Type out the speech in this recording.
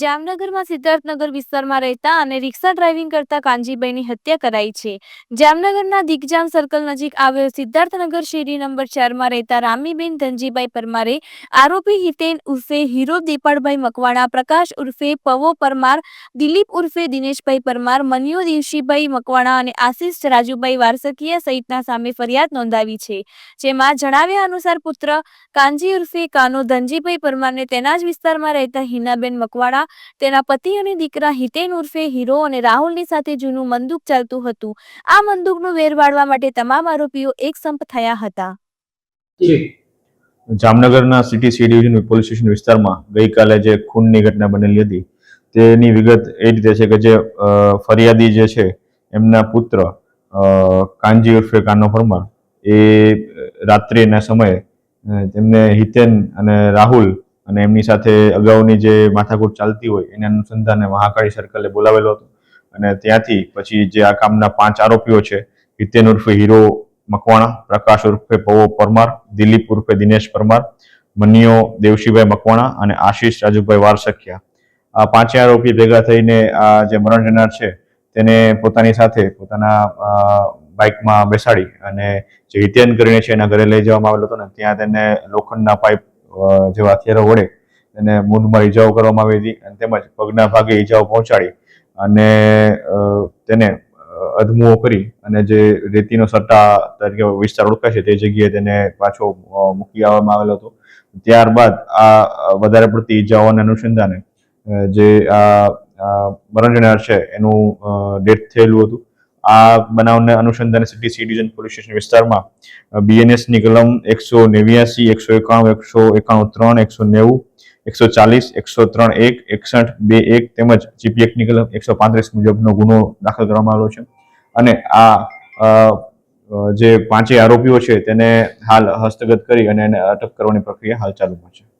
જામનગરમાં સિદ્ધાર્થનગર વિસ્તારમાં રહેતા અને રિક્ષા ડ્રાઇવિંગ કરતા કાનજીભાઈની હત્યા કરાઈ છે. જામનગરના દિગજામ સર્કલ નજીક આવેલ સિદ્ધાર્થનગર શેરી નંબર ચારમાં રહેતા રામીબેન ધનજીભાઈ પરમારે આરોપી હિતેન ઉર્ફે હીરો દીપાળભાઈ મકવાણા, પ્રકાશ ઉર્ફે પવો પરમાર, દિલીપ ઉર્ફે દિનેશભાઈ પરમાર, મનિયો દિવશીભાઈ મકવાણા અને આશિષ રાજુભાઈ વારસકીયા સહિતના સામે ફરિયાદ નોંધાવી છે. જેમાં જણાવ્યા અનુસાર પુત્ર કાનજી ઉર્ફે કાનો ધનજીભાઈ પરમારને તેના જ વિસ્તારમાં રહેતા હિનાબેન મકવાણા તેના પતિ અને દીકરા હિતેન ઉર્ફે હીરો અને રાહુલની સાથે જૂનું મંદુક ચાલતું હતું. આ મંદુકનું વેર માટે તમામ આરોપીઓ એક સંપ થયા હતા. જામનગરના city C division police station વિસ્તારમાં ગઈકાલે જે ખૂનની ઘટના બનેલી હતી, તેની વિગત એ રીતે છે કે જે ફરિયાદી જે છે, એમના પુત્ર કાનજી ઉર્ફે કાનો ફરમા એ રાત્રિના સમયે તેમને હિતેન અને રાહુલ અને એમની સાથે અગાઉની જે માથાકૂટ ચાલતી હોય, એને અનુસંધાને મહાકાળી સર્કલે બોલાવેલો હતો. અને ત્યાંથી પછી જે આ કામના પાંચ આરોપીઓ છે, હિતેન ઉર્ફે હીરો મકવાણા, પ્રકાશ ઉર્ફે પવો પરમાર, દિલીપ ઉર્ફે દિનેશ પરમાર, મનિયો દેવશીભાઈ મકવાણા અને આશીષ રાજુભાઈ વારસખિયા. આ પાંચે આરોપી ભેગા થઈને આ જે મરણ જનાર છે, તેને પોતાની સાથે પોતાના બાઇકમાં બેસાડી અને જે હિતેન કરીને છે એના ઘરે લઈ જવામાં આવેલો હતો ને, ત્યાં તેને લોખંડના પાઇપ જેવા હથિયારો વડે એને મૂંઢમાં ઈજાઓ કરવામાં આવી હતી અને તેમજ પગના ભાગે ઈજાઓ પહોંચાડી અને તેને અધમુઓ કરી અને જે રેતીનો સટ્ટા તરીકે વિસ્તાર ઓળખાય છે તે જગ્યાએ તેને પાછો મૂકી આવવામાં આવેલો હતો. ત્યારબાદ આ વધારે પડતી ઈજાઓના અનુસંધાને જે આ મરણ છે એનું ડેથ થયેલું હતું. આ બનાવને અનુસંધાને city C division police station વિસ્તારમાં બીએનએસની કલમ એકસો નેવ્યાસી, એકસો એકાણું એકસો એકાણું ત્રણ, એકસો નેવું, એકસો ચાલીસ, એકસો ત્રણ એક, એકસઠ, બે એક તેમજ જીપી એક્ટની કલમ એકસો પાંત્રીસ મુજબનો ગુનો દાખલ કરવામાં આવ્યો છે. અને આ જે પાંચેય આરોપીઓ છે તેને હાલ હસ્તગત કરી અને એને અટક કરવાની પ્રક્રિયા હાલ ચાલુમાં છે.